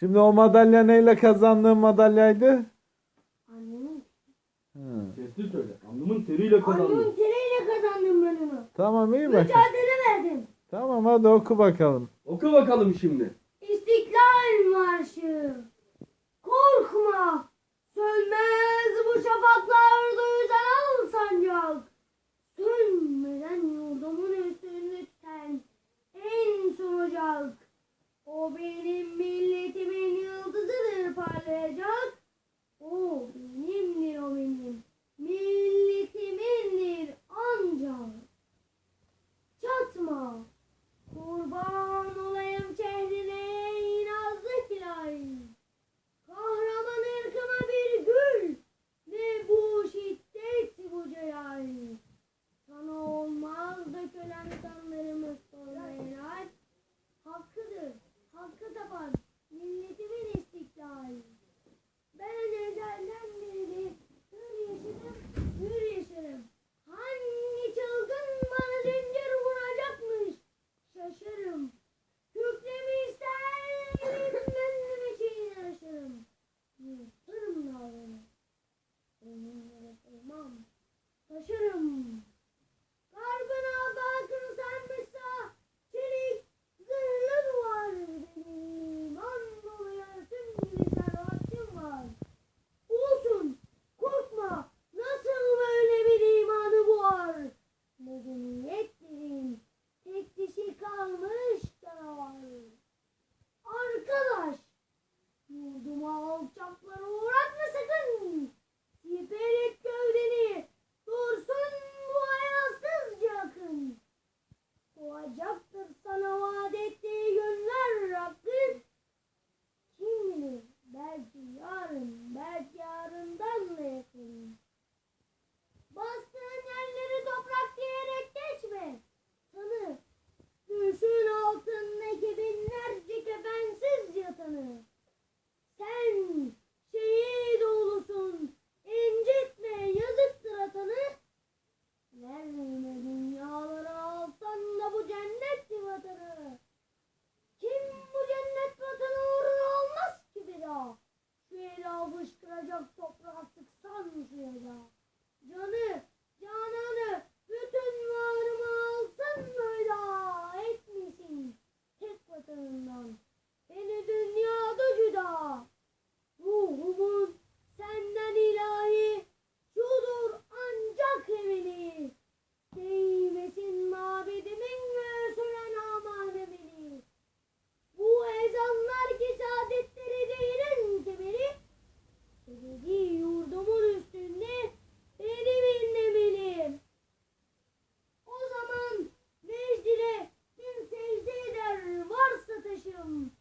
Şimdi o madalya neyle kazandığın madalyaydı? Annemin. Hı. Sesli söyle. Annemin teriyle kazandım. Annemin teriyle kazandım ben onu. Tamam iyi bak. Mücadele verdim. Tamam hadi oku bakalım. Oku bakalım şimdi. olacak. O benimdir o benim. Milletimindir ancak. Çatma. çalışırım. tekneyle avuşturacak toprağa sıksan mı şuraya? Canı, cananı, Wow.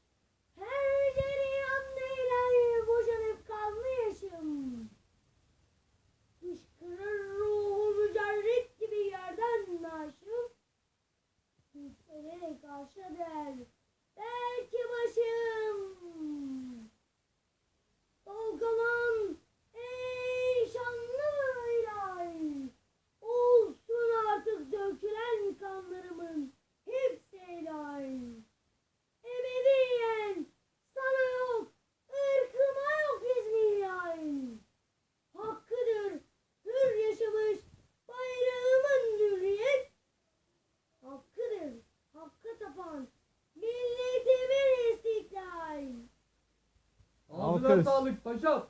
Alkış. sağlık paşam.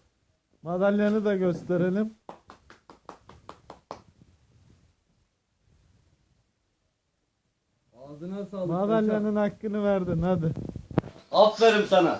Madalyanı da gösterelim. Ağzına sağlık. Madalyanın hakkını verdin hadi. Aferin sana.